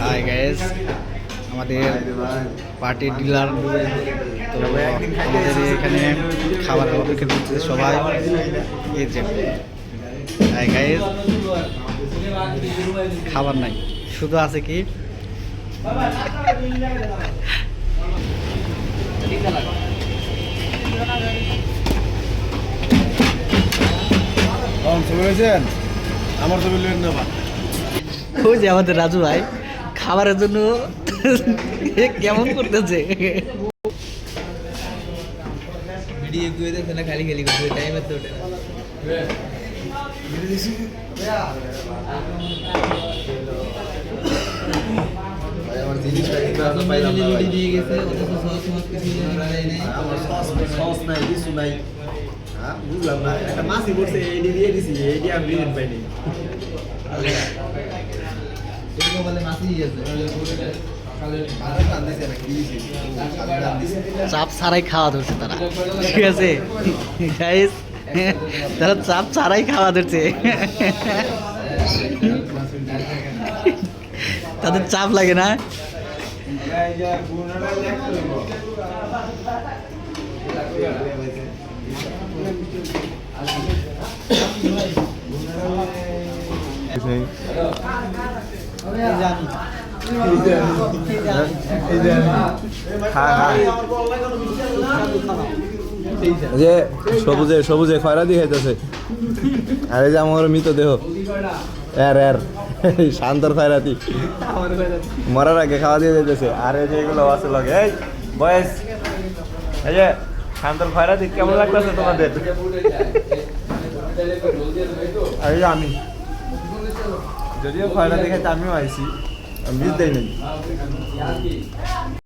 High guys আমাদের পার্টির dealer তো আমাদের এখানে খাবার অপেক্ষা করছে সবাই। এই যে হাই গাইস খাবার নাই, শুধু আছে কি? ছবি হয়েছেন আমার লেন না ওই যে আমাদের রাজু ভাই খাবারের জন্য কেমন করতেছে? ভিডিও না খালি খালি করছে টাইমের তো ওঠে না। আমার জিনিসটা কিন্তু আমরা পাইলাম না ভাই। দিয়ে গেছে অথচ সস মস কিছু জিনিস দেয় নাই। আমার সস সস নাই কিছু নাই। হ্যাঁ বুঝলাম না একটা পড়ছে এডি দিয়ে দিছি এডি আমি পাইনি এরকম বলে মাসি আছে চাপ ছাড়াই খাওয়া ধরছে তারা। ঠিক আছে? গাইস তারা চাপ ছাড়াই খাওয়া ধরছে। তাদের চাপ লাগে না? যে সবুজে সবুজে খয়রাতি খাইতেছে। আর যে আমার মৃতদেহ এর এর। শান্তর খয়রাতি মরার আগে খাওয়া দিয়ে যাইতেছে আর এই যে এগুলো আছে লগে। এই বয়স এই যে শান্তর খয়রাতি কেমন লাগতেছে তোমাদের? আমি। যদিও দেখে তো আমিও আইছি। আমি দেয় নাই।